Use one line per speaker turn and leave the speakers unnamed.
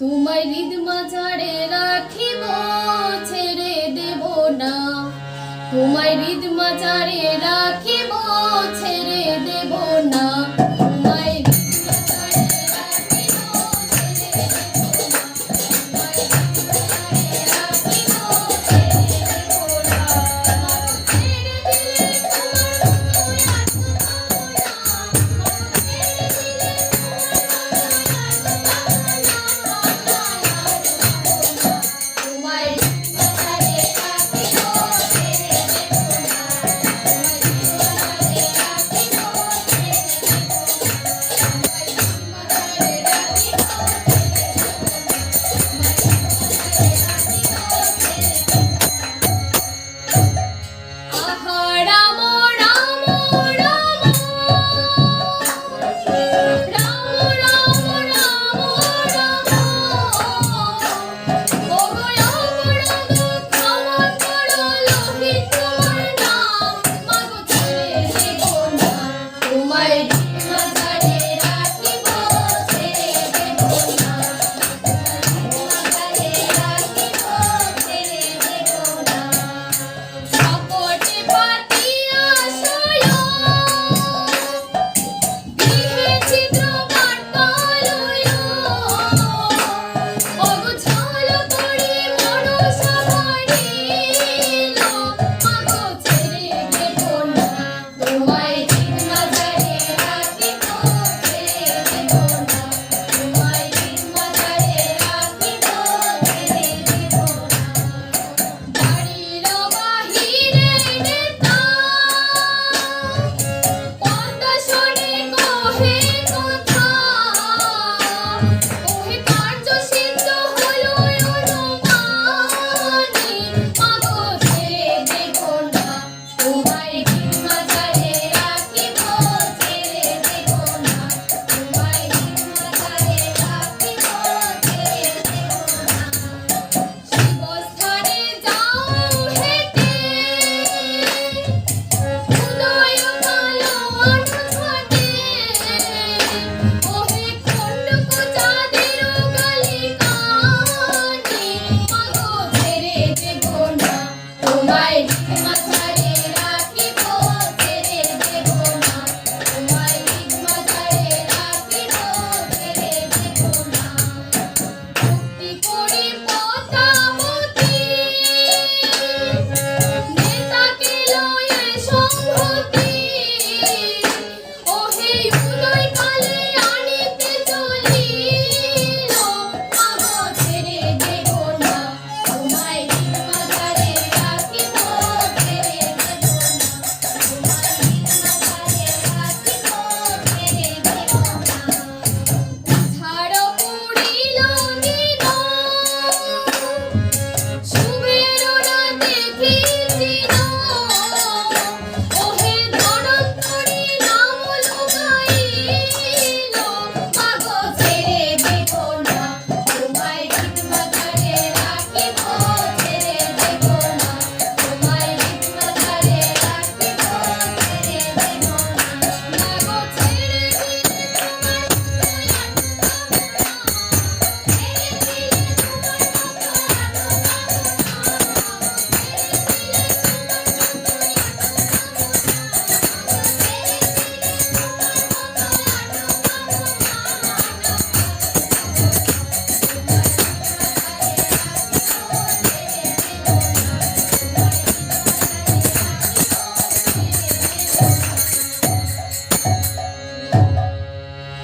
তোমায় হৃদ মাঝারে রাখিব ছেড়ে দেব না। তোমায় হৃদ মাঝারে te love.